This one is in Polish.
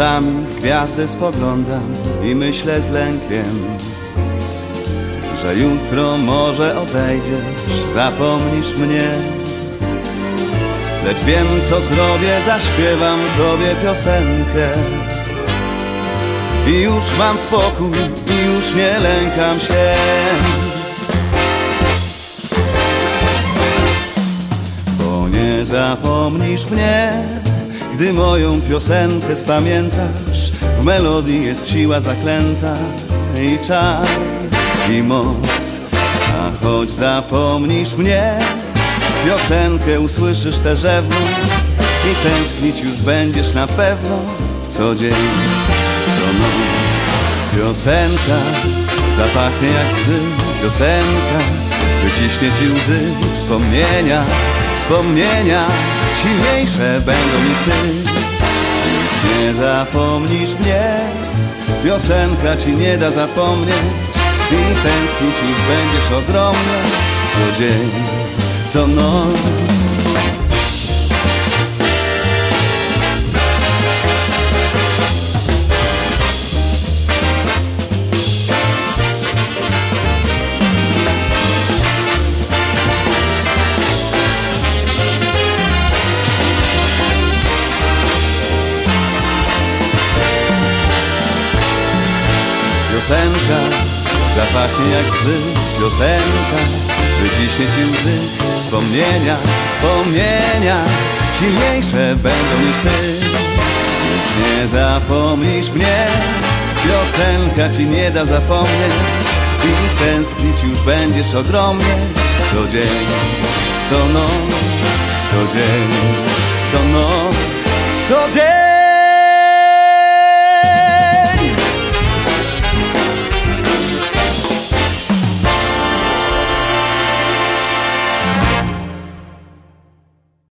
Czasami w gwiazdę spoglądam i myślę z lękiem Że jutro może odejdziesz, zapomnisz mnie. Lecz wiem co zrobię, zaśpiewam tobie piosenkę. I już mam spokój, i już nie lękam się. Bo nie zapomnisz mnie gdy moją piosenkę spamiętasz W melodii jest siła zaklęta I czar, i moc. A choć zapomnisz mnie Piosenkę usłyszysz też rzewno I tęsknić już będziesz na pewno Co dzień, co noc. Piosenka zapachnie jak bzy Piosenka wyciśnie ci łzy Wspomnienia, wspomnienia silniejsze będą niż ty Już nie zapomnisz mnie. Piosenka ci nie da zapomnieć. I tęsknić już będziesz ogromnie. Co dzień, co noc Piosenka. Zapachnie jak bzy Piosenka. Wyciśnie ci łzy. Wspomnienia, wspomnienia. Silniejsze będą niż ty. Już nie zapomnisz mnie. Piosenka ci nie da zapomnieć. I tęsknić już będziesz ogromnie. Co dzień, co noc Co dzień, co noc Co dzień